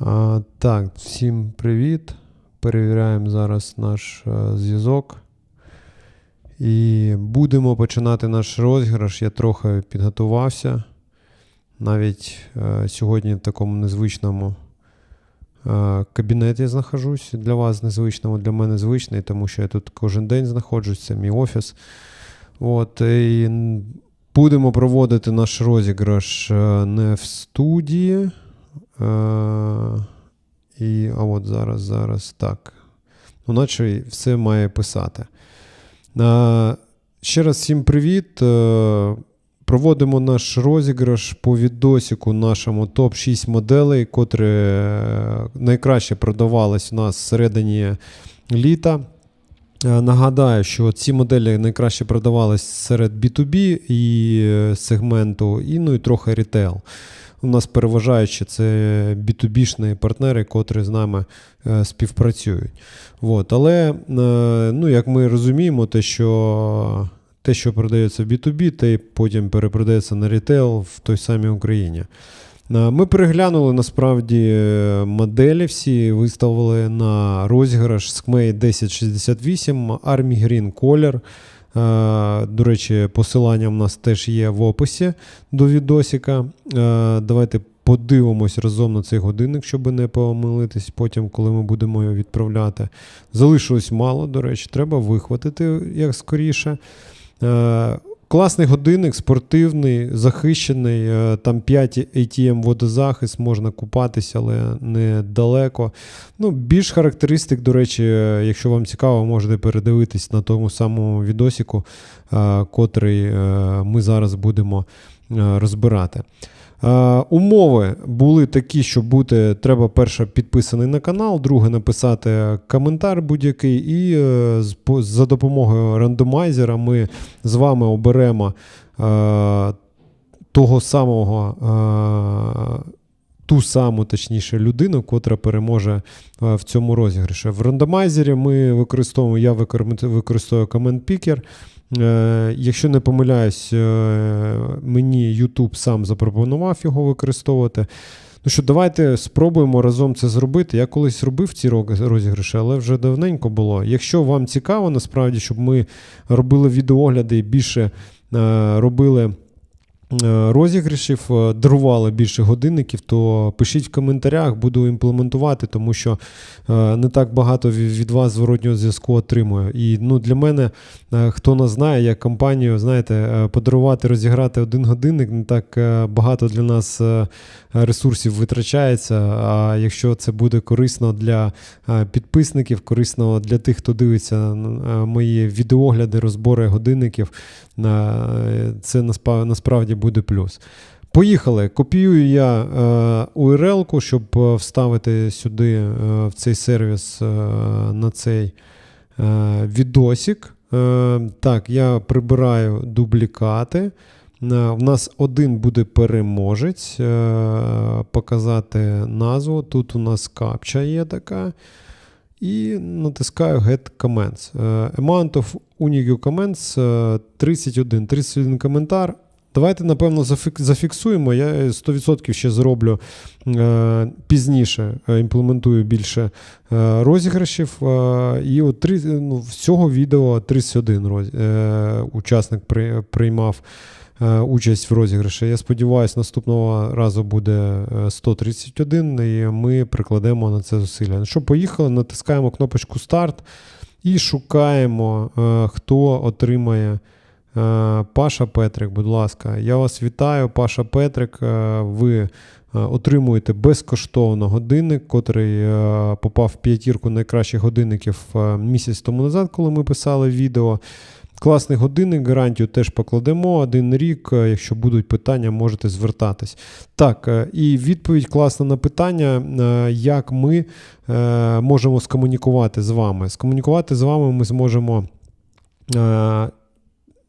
А, так, всім привіт. Перевіряємо зараз наш е, зв'язок. І будемо починати наш розіграш. Я трохи підготувався. Навіть е, сьогодні в такому незвичному е, кабінеті знаходжусь. Для вас незвичному, для мене звичний, тому що я тут кожен день знаходжусь, це мій офіс. От, і будемо проводити наш розіграш е, не в студії. Е, і, а от зараз, зараз так. Ну, наче все має писати. Е, ще раз всім привіт. Е, проводимо наш розіграш по відосіку нашому топ-6 моделей, котрі е, найкраще продавались у нас всередині літа. Е, Нагадаю, що ці моделі найкраще продавались серед B2B і е, сегменту, і, ну, і трохи рітейл. У нас переважаючи це B2B-шні партнери, котрі з нами е, співпрацюють. От. Але, е, ну, як ми розуміємо, те, що, те, що продається в B2B, те потім перепродається на рітейл в той самій Україні. Е, Ми переглянули насправді моделі всі, виставили на розіграш Skmei 1068, Army Green Color. Е, До речі, посилання в нас теж є в описі до відосика. Е, Давайте подивимось разом на цей годинник, щоб не помилитись потім, коли ми будемо його відправляти. Залишилось мало, до речі, треба вихватити як скоріше. Класний годинник, спортивний, захищений. е, Там 5 ATM водозахист, можна купатися, але недалеко. Ну, більш характеристик, до речі, е, якщо вам цікаво, можете передивитись на тому самому відосіку, е, котрий ми зараз будемо розбирати. Е, Умови були такі, що бути треба перше підписаний на канал, друге написати коментар будь-який, і е, за допомогою рандомайзера ми з вами оберемо е, того самого. Ту саму, точніше, людину, котра переможе е, в цьому розіграші. В рандомайзері ми використовуємо, я використовую Command Picker. Е, якщо не помиляюсь, е, мені YouTube сам запропонував його використовувати. Ну що, давайте спробуємо разом це зробити. Я колись робив ці розіграші, але вже давненько було. Якщо вам цікаво, насправді, щоб ми робили відеогляди і більше робили розіграшів, е, дарували більше годинників, то пишіть в коментарях, буду імплементувати, тому що е, не так багато від вас зворотнього зв'язку отримую. І ну, для мене, е, хто нас знає, як компанію, знаєте, е, подарувати, розіграти один годинник, не так е, багато для нас е, ресурсів витрачається. А якщо це буде корисно для е, підписників, корисно для тих, хто дивиться е, мої відеогляди, розбори годинників, е, це насправді буде плюс. Поїхали. Копіюю я е, URL-ку, щоб е, вставити сюди е, в цей сервіс на цей відосик. Е, так, я прибираю дублікати. В нас один буде переможець. Показати назву. Тут у нас капча є така. І натискаю Get Comments. Amount of unique comments е, 31. 31 коментар. Давайте, напевно, зафіксуємо. Я 100% ще зроблю е, пізніше, е, імплементую більше е, розіграшів. Е, і от три, ну, з цього відео 31 роз, е, учасник приймав е, участь в розіграші. Я сподіваюся, наступного разу буде е, 131, і ми прикладемо на це зусилля. Ну що, поїхали, натискаємо кнопочку старт і шукаємо, е, хто отримає. Е, Паша Петрик, будь ласка, я вас вітаю. Паша Петрик. е, Ви е, отримуєте безкоштовно годинник, котрий попав в п'ятірку найкращих годинників місяць тому назад, коли ми писали відео. Класний годинник, гарантію теж покладемо. Один рік. Якщо будуть питання, можете звертатись. Так, і відповідь класна на питання, як ми можемо скомунікувати з вами. Скомунікувати з вами ми зможемо.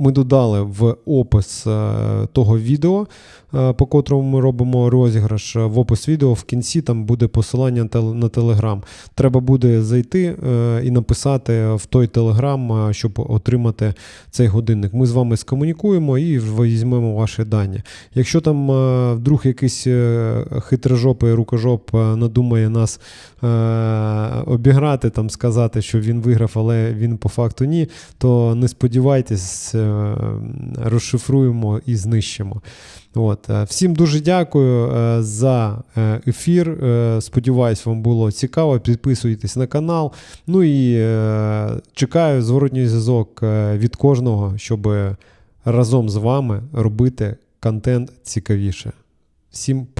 ми додали в опис е, того відео, е, по котрому ми робимо розіграш. Е, В опис відео в кінці там буде посилання на Телеграм. Треба буде зайти і написати в той Телеграм, щоб отримати цей годинник. Ми з вами скомунікуємо і візьмемо ваші дані. Якщо там вдруг якийсь хитрожопий рукожоп надумає нас обіграти, там сказати, що він виграв, але він по факту ні, то не сподівайтесь, розшифруємо і знищимо. От. е, Всім дуже дякую е, за е, ефір. Е, Сподіваюсь, вам було цікаво. Підписуйтесь на канал. Ну і е, чекаю зворотній зв'язок е, від кожного, щоб разом з вами робити контент цікавіше. Всім